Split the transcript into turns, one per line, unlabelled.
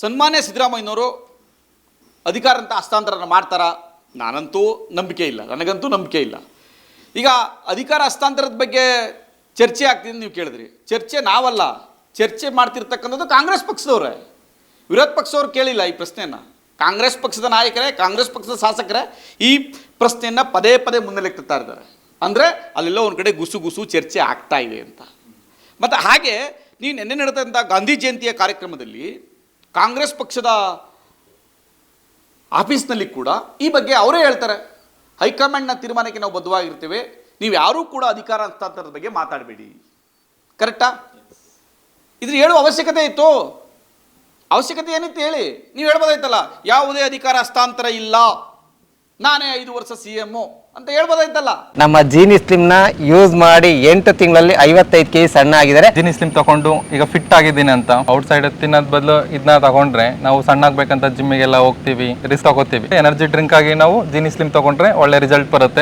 ಸನ್ಮಾನ್ಯ ಸಿದ್ದರಾಮಯ್ಯನವರು ಅಧಿಕಾರ ಅಂತ ಹಸ್ತಾಂತರನ ಮಾಡ್ತಾರಾ? ನಾನಂತೂ ನಂಬಿಕೆ ಇಲ್ಲ. ನನಗಂತೂ ನಂಬಿಕೆ ಇಲ್ಲ. ಈಗ ಅಧಿಕಾರ ಹಸ್ತಾಂತರದ ಬಗ್ಗೆ ಚರ್ಚೆ ಆಗ್ತಿದೆ ನೀವು ಕೇಳಿದ್ರಿ. ಚರ್ಚೆ ನಾವಲ್ಲ. ಚರ್ಚೆ ಮಾಡ್ತಿರ್ತಕ್ಕಂಥದ್ದು ಕಾಂಗ್ರೆಸ್ ಪಕ್ಷದವ್ರೆ. ವಿರೋಧ ಪಕ್ಷದವ್ರು ಕೇಳಿಲ್ಲ ಈ ಪ್ರಶ್ನೆಯನ್ನು. ಕಾಂಗ್ರೆಸ್ ಪಕ್ಷದ ನಾಯಕರೇ, ಕಾಂಗ್ರೆಸ್ ಪಕ್ಷದ ಶಾಸಕರೇ ಈ ಪ್ರಶ್ನೆಯನ್ನು ಪದೇ ಪದೇ ಮುನ್ನೆಲೆಗೆ ತರ್ತಾ ಇದ್ದಾರೆ. ಅಂದರೆ ಅಲ್ಲೆಲ್ಲೋ ಒಂದು ಕಡೆ ಗುಸು ಗುಸು ಚರ್ಚೆ ಆಗ್ತಾ ಇದೆ ಅಂತ. ಮತ್ತು ಹಾಗೆ ನೀವು ನೆನ್ನೆ ನಡೆದಂಥ ಗಾಂಧಿ ಜಯಂತಿಯ ಕಾರ್ಯಕ್ರಮದಲ್ಲಿ ಕಾಂಗ್ರೆಸ್ ಪಕ್ಷದ ಆಫೀಸ್ನಲ್ಲಿ ಕೂಡ ಈ ಬಗ್ಗೆ ಅವರೇ ಹೇಳ್ತಾರೆ. ಹೈಕಮಾಂಡ್ನ ತೀರ್ಮಾನಕ್ಕೆ ನಾವು ಬದ್ಧವಾಗಿರ್ತೇವೆ. ನೀವು ಯಾರೂ ಕೂಡ ಅಧಿಕಾರ ಹಸ್ತಾಂತರದ ಬಗ್ಗೆ ಮಾತಾಡಬೇಡಿ. ಕರೆಕ್ಟಾ? ಇದ್ರ ಹೇಳುವ ಅವಶ್ಯಕತೆ ಇತ್ತು. ಅವಶ್ಯಕತೆ ಏನಿತ್ತು ಹೇಳಿ? ನೀವು ಹೇಳ್ಬೋದಾಯ್ತಲ್ಲ, ಯಾವುದೇ ಅಧಿಕಾರ ಹಸ್ತಾಂತರ ಇಲ್ಲ. ನಾನೇ ಐದು ವರ್ಷ ಸಿ ಅಂತ ಹೇಳ್ಬೋದಾಯ್ತಲ್ಲ
ನಮ್ಮ ಜೀನಿ ಸ್ಲಿಮ್ನ ಯೂಸ್ ಮಾಡಿ ಎಂಟು ತಿಂಗಳಲ್ಲಿ ಐವತ್ತೈದು ಕೆಜಿ ಸಣ್ಣ ಆಗಿದ್ದಾರೆ.
ಜಿನಿ ಸ್ಲಿಮ್ ತಗೊಂಡು ಈಗ ಫಿಟ್ ಆಗಿದ್ದೀನಿ ಅಂತ. ಔಟ್ ಸೈಡ್ ತಿನ್ನೋದ್ ಬದಲು ಇದನ್ನ ತಗೊಂಡ್ರೆ ನಾವು ಸಣ್ಣ ಆಗ್ಬೇಕಂತ ಜಿಮ್ಮಿಗೆಲ್ಲ ಹೋಗ್ತೀವಿ ರಿಸ್ಕ್ ತಗೋತೀವಿ. ಎನರ್ಜಿ ಡ್ರಿಂಕ್ ಆಗಿ ನಾವು ಜಿನಿ ಸ್ಲಿಮ್ ತಗೊಂಡ್ರೆ ಒಳ್ಳೆ ರಿಸಲ್ಟ್ ಬರುತ್ತೆ.